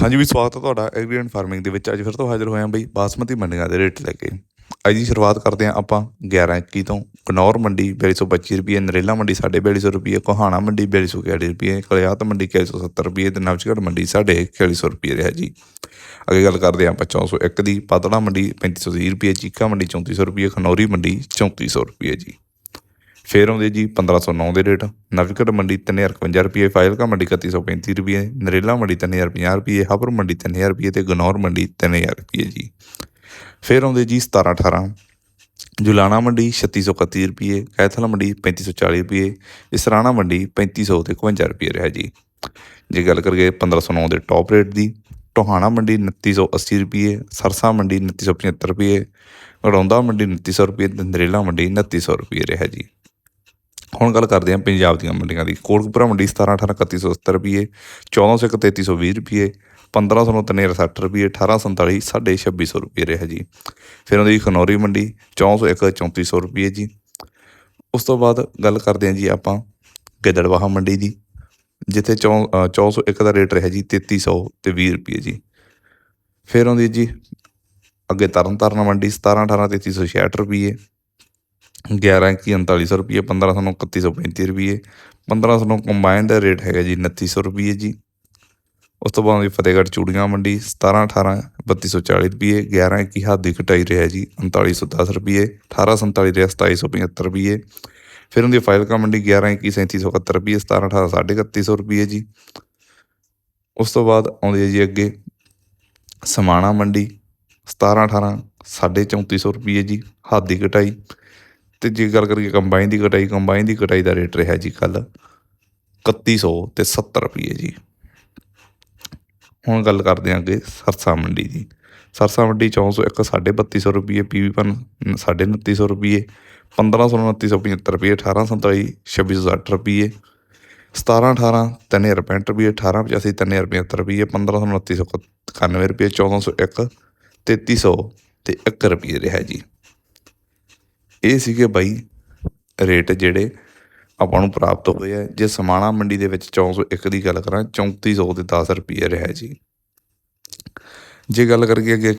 ਹਾਂਜੀ ਵੀ ਸਵਾਗਤ ਹੈ ਤੁਹਾਡਾ ਐਗਰੀਐਂਡ ਫਾਰਮਿੰਗ ਦੇ ਵਿੱਚ। ਅੱਜ ਫਿਰ ਤੋਂ ਹਾਜ਼ਰ ਹੋਇਆ ਬਈ ਬਾਸਮਤੀ ਮੰਡੀਆਂ ਦੇ ਰੇਟ ਲੈ ਕੇ। ਅੱਜ ਦੀ ਸ਼ੁਰੂਆਤ ਕਰਦੇ ਹਾਂ ਆਪਾਂ 11 21 ਤੋਂ। ਕਨੌਰ ਮੰਡੀ 4225 ਰੁਪਏ, ਨਰੇਲਾ ਮੰਡੀ 4250 ਰੁਪਏ, ਕੋਹਾਣਾ ਮੰਡੀ 4241 ਰੁਪਏ, ਕਲਿਆਤ ਮੰਡੀ 170 ਰੁਪਏ ਤੇ ਨਵਚਗੜ ਮੰਡੀ 4150 ਰੁਪਏ ਰਿਹਾ ਜੀ। ਅੱਗੇ ਗੱਲ ਕਰਦੇ ਹਾਂ ਆਪਾਂ 401 ਦੀ, ਪਾਤੜਾ ਮੰਡੀ 3530 ਰੁਪਏ, ਚੀਕਾ ਮੰਡੀ 3400 ਰੁਪਏ, ਖਨੌਰੀ ਮੰਡੀ 3400 ਰੁਪਏ ਜੀ। ਫੇਰ ਆਉਂਦੇ ਜੀ 1509 ਦੇ ਰੇਟ ਨਵਕੜ ਮੰਡੀ 3051 ਰੁਪਏ ਫਾਇਲਕਾ ਮੰਡੀ 3135 ਰੁਪਏ, ਨਰੇਲਾ ਮੰਡੀ 3050 ਰੁਪਏ ਹਬਰ ਮੰਡੀ 3000 ਰੁਪਏ ਤੇ ਗਨੌਰ ਮੰਡੀ 3000 ਰੁਪਏ ਜੀ। ਫੇਰ ਆਉਂਦੇ ਜੀ 1718 ਜੁਲਾਣਾ ਮੰਡੀ 3631 ਰੁਪਏ, ਕੈਥਲ ਮੰਡੀ 3540 ਰੁਪਏ, ਇਸਰਾਣਾ ਮੰਡੀ 3500 ਤੇ 51 ਰੁਪਏ ਰਿਹਾ ਜੀ। ਜੇ ਗੱਲ ਕਰੀਏ 1509 ਦੇ ਟੌਪ ਰੇਟ ਦੀ, ਟੋਹਾਣਾ ਮੰਡੀ 2980 ਰੁਪਏ, ਸਰਸਾ ਮੰਡੀ 2975 ਰੁਪਏ, ਗੜੌਂਦਾ ਮੰਡੀ 2900 ਰੁਪਏ ਤੇ ਨਰੇਲਾ ਮੰਡੀ 2900 ਰੁਪਏ ਰਿਹਾ ਜੀ। ਹੁਣ ਗੱਲ ਕਰਦੇ ਹਾਂ ਪੰਜਾਬ ਦੀਆਂ ਮੰਡੀਆਂ ਦੀ। ਕੋਟਕਪੁਰਾ ਮੰਡੀ 17 18 3170 ਰੁਪਏ 1401 3320 ਰੁਪਏ 1500 ਨੂੰ 360 ਰੁਪਏ 1847 2600 ਰੁਪਏ ਰਿਹਾ ਜੀ। ਫਿਰ ਉਹਦੀ ਖਨੌਰੀ ਮੰਡੀ 1401 3400 ਰੁਪਏ ਜੀ। ਉਸ ਤੋਂ ਬਾਅਦ ਗੱਲ ਕਰਦੇ ਹਾਂ ਜੀ ਆਪਾਂ ਗਿੱਦੜਵਾਹਾ ਮੰਡੀ ਦੀ ਜਿੱਥੇ ਚੌ ਅ, 401 ਦਾ ਰੇਟ ਰਿਹਾ ਜੀ 3300 ਤੇ 20 ਰੁਪਏ ਜੀ। ਫਿਰ ਆਉਂਦੀ ਜੀ ਅੱਗੇ ਤਰਨ ਤਾਰਨ ਮੰਡੀ 17 18 3366 ਰੁਪਏ 11 ਇੱਕੀ ਉਨਤਾਲੀ ਸੌ 3900 ਰੁਪਏ 1500 ਨੂੰ 3135 ਰੁਪਏ 1500 ਨੂੰ ਦਾ ਰੇਟ ਹੈਗਾ ਜੀ ਉਨੱਤੀ ਸੌ ਰੁਪਈਏ ਜੀ। ਉਸ ਤੋਂ ਬਾਅਦ ਜੀ ਫਤਿਹਗੜ੍ਹ ਚੂੜੀਆਂ ਮੰਡੀ 17 18 3240 ਰੁਪਏ 11 ਇੱਕੀ ਹੱਦ ਦੀ ਕਟਾਈ ਰਿਹਾ ਜੀ 3910 ਰੁਪਏ 1847 ਰਿਹਾ 2775 ਰੁਪਏ ਫਿਰ ਉਹਦੀ ਫਾਈਲਕਾ ਮੰਡੀ 11 ਇੱਕੀ 3771 ਰੁਪਏ 17 18 3150 ਰੁਪਏ ਜੀ। ਉਸ ਤੋਂ ਬਾਅਦ ਆਉਂਦੀ ਹੈ ਜੀ ਅੱਗੇ, ਸਮਾਣਾ ਮੰਡੀ 17 18 3450 ਰੁਪਏ ਜੀ, ਹੱਦ ਦੀ ਕਟਾਈ ਤੇ ਜੇ ਗੱਲ ਕਰੀਏ ਕੰਬਾਈਨ ਦੀ ਕਟਾਈ ਕੰਬਾਈਨ ਦੀ ਕਟਾਈ ਦਾ ਰੇਟ ਰਿਹਾ ਜੀ ਕੱਲ 3100 ਤੇ 70 ਰੁਪਏ ਜੀ। ਹੁਣ ਗੱਲ ਕਰਦੇ ਹਾਂ ਅੱਗੇ ਸਰਸਾ ਮੰਡੀ ਦੀ। ਸਰਸਾ ਮੰਡੀ 401 3250 ਰੁਪਏ ਪੀਵੀ 2950 ਰੁਪਏ 1500 2975 ਰੁਪਏ 1847 2660 ਰੁਪਏ 17 18 3065 ਰੁਪਏ 1885 3075 ਰੁਪਏ 1500 2991 ਰੁਪਏ 1401 3300 ਤੇ 1 ਰੁਪਏ ਰਿਹਾ ਜੀ। ਇਹ ਸੀਗੇ ਬਾਈ ਰੇਟ ਜਿਹੜੇ ਆਪਾਂ ਨੂੰ ਪ੍ਰਾਪਤ ਹੋਏ ਆ। ਜੇ ਸਮਾਣਾ ਮੰਡੀ ਦੇ ਵਿੱਚ 401 ਦੀ ਗੱਲ ਕਰਾਂ 3400 ਤੇ 10 ਰੁਪਏ ਰਿਹਾ ਜੀ। ਜੇ ਗੱਲ ਕਰੀਏ ਅੱਗੇ